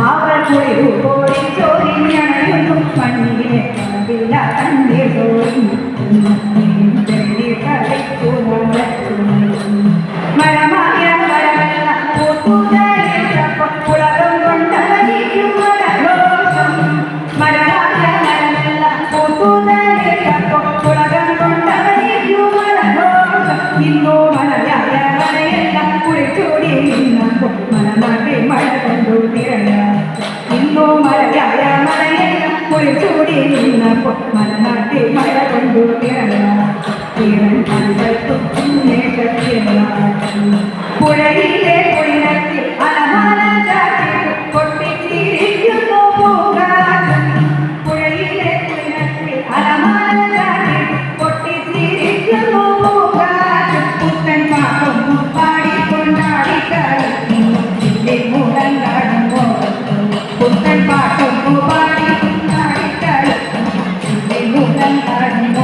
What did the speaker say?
അവൾ കുളിരു കോരി ചോരിഞ്ഞാണ് ഇന്നോ മഴയായ മഴയെല്ലാം കുളിച്ചൂടി നിന്നപ്പോൾ മലനാട്ടി മഴ കൊണ്ടു തിരഞ്ഞ ഇന്നോ മഴയായ മഴയെല്ലാം കുളിച്ചൂടി നിന്നപ്പോൾ മലനാട്ടി മഴ കൊണ്ടു തിരഞ്ഞ തീരൻ പുഴ তারা